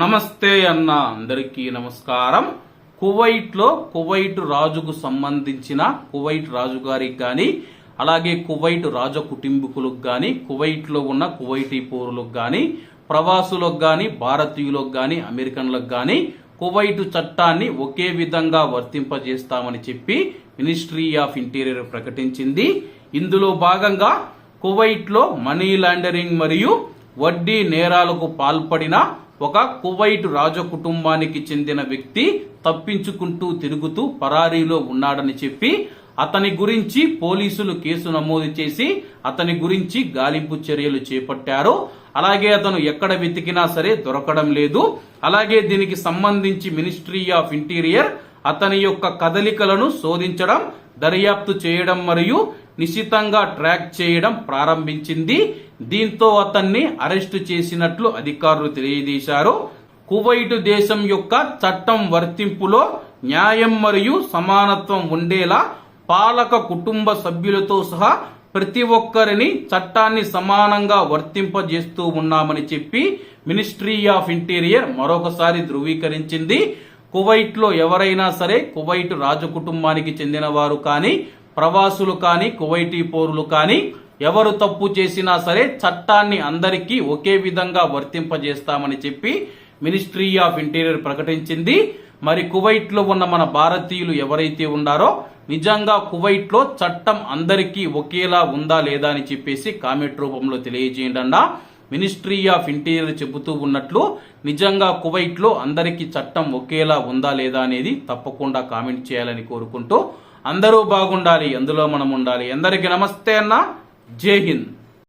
నమస్తే అన్న అందరికీ నమస్కారం. కువైట్లో కువైట్ రాజుకు సంబంధించిన కువైట్ రాజుగారికి కానీ అలాగే కువైట్ రాజ కుటుంబీకులకు కానీ కువైట్లో ఉన్న కువైటీ పౌరులకు కానీ ప్రవాసులకు కానీ భారతీయులకు కానీ అమెరికన్లకు కానీ కువైట్ చట్టాన్ని ఒకే విధంగా వర్తింపజేస్తామని చెప్పి మినిస్ట్రీ ఆఫ్ ఇంటీరియర్ ప్రకటించింది. ఇందులో భాగంగా కువైట్లో మనీ లాండరింగ్ మరియు వడ్డీ నేరాలకు పాల్పడిన ఒక కువైట్ రాజ కుటుంబానికి చెందిన వ్యక్తి తప్పించుకుంటూ తిరుగుతూ పరారీలో ఉన్నాడని చెప్పి అతని గురించి పోలీసులు కేసు నమోదు చేసి అతని గురించి గాలింపు చర్యలు చేపట్టారు. అలాగే అతను ఎక్కడ వెతికినా సరే దొరకడం లేదు. అలాగే దీనికి సంబంధించి మినిస్ట్రీ ఆఫ్ ఇంటీరియర్ అతని యొక్క కదలికలను శోధించడం దర్యాప్తు చేయడం మరియు నిశితంగా ట్రాక్ చేయడం ప్రారంభించింది. దీంతో అతన్ని అరెస్టు చేసినట్లు అధికారులు తెలియజేశారు. కువైట్ దేశం యొక్క చట్టం వర్తింపులో న్యాయం మరియు సమానత్వం ఉండేలా పాలక కుటుంబ సభ్యులతో సహా ప్రతి ఒక్కరిని చట్టాన్ని సమానంగా వర్తింపజేస్తూ ఉన్నామని చెప్పి మినిస్ట్రీ ఆఫ్ ఇంటీరియర్ మరొకసారి ధృవీకరించింది. కువైట్లో ఎవరైనా సరే కువైట్ రాజకుటుంబానికి చెందిన వారు కానీ ప్రవాసులు కానీ కువైటీ పౌరులు కానీ ఎవరు తప్పు చేసినా సరే చట్టాన్ని అందరికీ ఒకే విధంగా వర్తింపజేస్తామని చెప్పి మినిస్ట్రీ ఆఫ్ ఇంటీరియర్ ప్రకటించింది. మరి కువైట్లో ఉన్న మన భారతీయులు ఎవరైతే ఉన్నారో నిజంగా కువైట్లో చట్టం అందరికీ ఒకేలా ఉందా లేదా అని చెప్పేసి కామెంట్ రూపంలో తెలియజేయండి అన్నా. మినిస్ట్రీ ఆఫ్ ఇంటీరియర్ చెబుతూ ఉన్నట్లు నిజంగా కువైట్లో అందరికీ చట్టం ఒకేలా ఉందా లేదా అనేది తప్పకుండా కామెంట్ చేయాలని కోరుకుంటూ అందరూ బాగుండాలి అందులో మనం ఉండాలి. అందరికీ నమస్తే అన్న. జై హింద్.